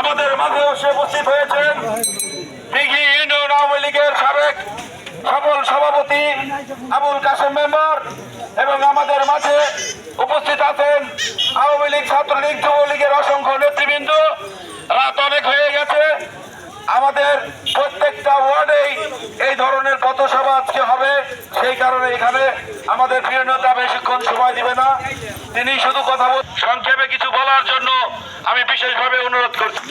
আমাদের মাঝে এসে উপস্থিত হয়েছেন দিঘি ইউনিয়ন আওয়ামী লীগের সাবেক সফল সভাপতি আবুল কাসেম মেম্বার এবং আমাদের মাঝে উপস্থিত আছেন আওয়ামী লীগ, ছাত্রলীগ, যুবলীগের অসংখ্য নেতৃবৃন্দ। রাত অনেক হয়ে গেছে। আমাদের প্রত্যেকটা ওয়ার্ডেই এই ধরনের পথসভা আজকে হবে। সেই কারণে এখানে আমাদের প্রিয় নেতা বেশিক্ষণ সময় দিবে না তিনি শুধু কথা বল সংক্ষেপে কিছু বলার জন্য আমি বিশেষভাবে অনুরোধ করছি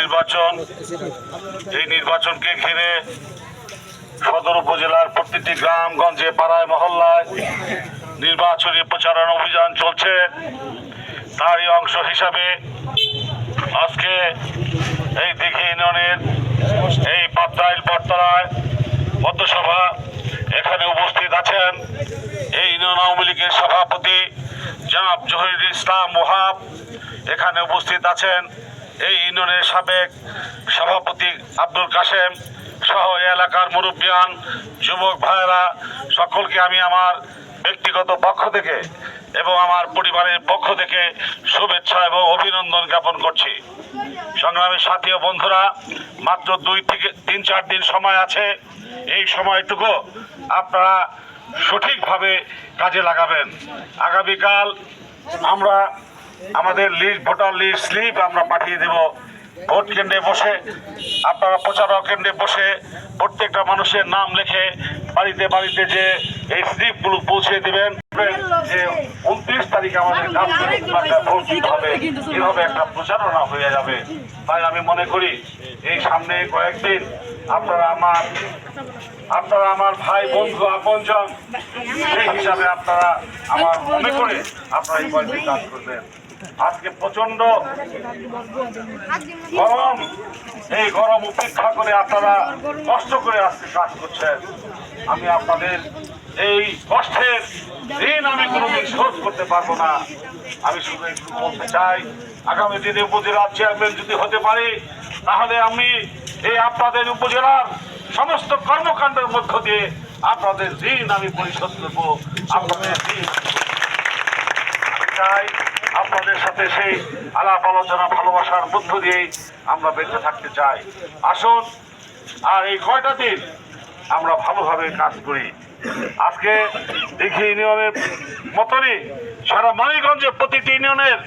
নির্বাচন। এই নির্বাচনকে ঘিরে সদর উপজেলার প্রতিটি গ্রামগঞ্জে পাড়ায় মহল্লায় নির্বাচনী প্রচারণা অভিযান চলছে। তারই অংশ হিসাবে আজকে এই দিঘি ইউনিয়নের এই পাত্রাইল বটতলায় পদ্মসভা এখানে উপস্থিত আছেন এই ইউনিয়ন আওয়ামী লীগের সভাপতি জনাব জহিরুল ইসলাম ওহাব। এখানে উপস্থিত আছেন এই ইউনিয়নের সাবেক সভাপতি আব্দুল কাশেম সহ এলাকার মুরব্বিয়ান, যুবক ভাইয়েরা, সকলকে আমি আমার ব্যক্তিগত পক্ষ থেকে এবং আমার পরিবারের পক্ষ থেকে শুভেচ্ছা এবং অভিনন্দন জ্ঞাপন করছি। সংগ্রামী সাথী ও বন্ধুরা, মাত্র দুই থেকে তিন চার দিন সময় আছে। এই সময়টুকু আপনারা সঠিকভাবে কাজে লাগাবেন। আগামীকাল আমরা আমাদের লিস্ট, ভোটার লিস্ট স্লিপ আমরা পাঠিয়ে দেব। ভোট কেন্দ্রে বসে, আপনারা প্রচারক কেন্দ্রে বসে প্রত্যেকটা মানুষের নাম লেখে বাড়িতে বাড়িতে যে এই স্লিপগুলো পৌঁছে দিবেন। যে উনত্রিশ তারিখে আমাদের ভোট দিতে হবে। এভাবে একটা প্রচারণা হয়ে যাবে। তাই আমি মনে করি এই সামনে কয়েকদিন আপনারা আমার আপনারা আমার ভাই বন্ধু আপনজন সেই হিসাবে আপনারা আমার মনে করে আপনারা এই কয়েকদিন কাজ করবেন। আজকে প্রচণ্ড গরম। এই গরম উপেক্ষা করে আপনারা কষ্ট করে আজকে কাজ করছেন। আমি আপনাদের এই কষ্টের ঋণ আমি কোনোদিন শোধ করতে পারব না। আমি শুধু একটু বলতে চাই, আগামী দিনে উপজেলার চেয়ারম্যান যদি হতে পারি, তাহলে আমি এই আপনাদের উপজেলার সমস্ত কর্মকাণ্ডের মধ্য দিয়ে আপনাদের ঋণ আমি পরিশোধ করব। আপনাদের ঋণ চাই। আপনাদের সাথে সেই আলাপ আলোচনা ভালোবাসার মধ্য দিয়েই আমরা বেঁচে থাকতে চাই। আসুন, আর এই কয়টা দিন আমরা ভালোভাবে কাজ করি। আজকে দেখি ইউনিয়নের মতনই সারা মানিগঞ্জের প্রতিটি ইউনিয়নের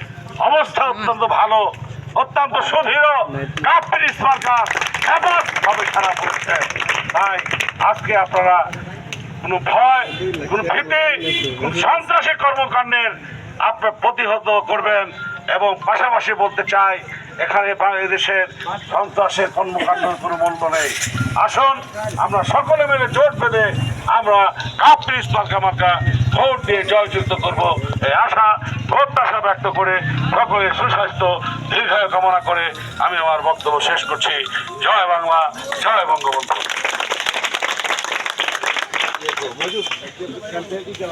অবস্থা অত্যন্ত ভালো, অত্যন্ত সুদৃঢ়। কাপড় সরকার ভাবে খারাপ হচ্ছে তাই আজকে আপনারা কোনো ভয়, কোনো ভীতি, কোনো সন্ত্রাসী কর্মকাণ্ডের আপনার প্রতিহত করবেন এবং পাশাপাশি বলতে চাই এখানে বাংলাদেশের সন্ত্রাসের কর্মকাণ্ডের কোনো মূল্য নেই। আসুন, আমরা সকলে মিলে জোট বেঁধে আমরা কাপ্রিস মার্কা ভোট দিয়ে জয়যুক্ত করব। এই আশা প্রত্যাশা ব্যক্ত করে সকলের সুস্বাস্থ্য, দীর্ঘায়ু কামনা করে আমি আমার বক্তব্য শেষ করছি। জয় বাংলা, জয় বঙ্গবন্ধু।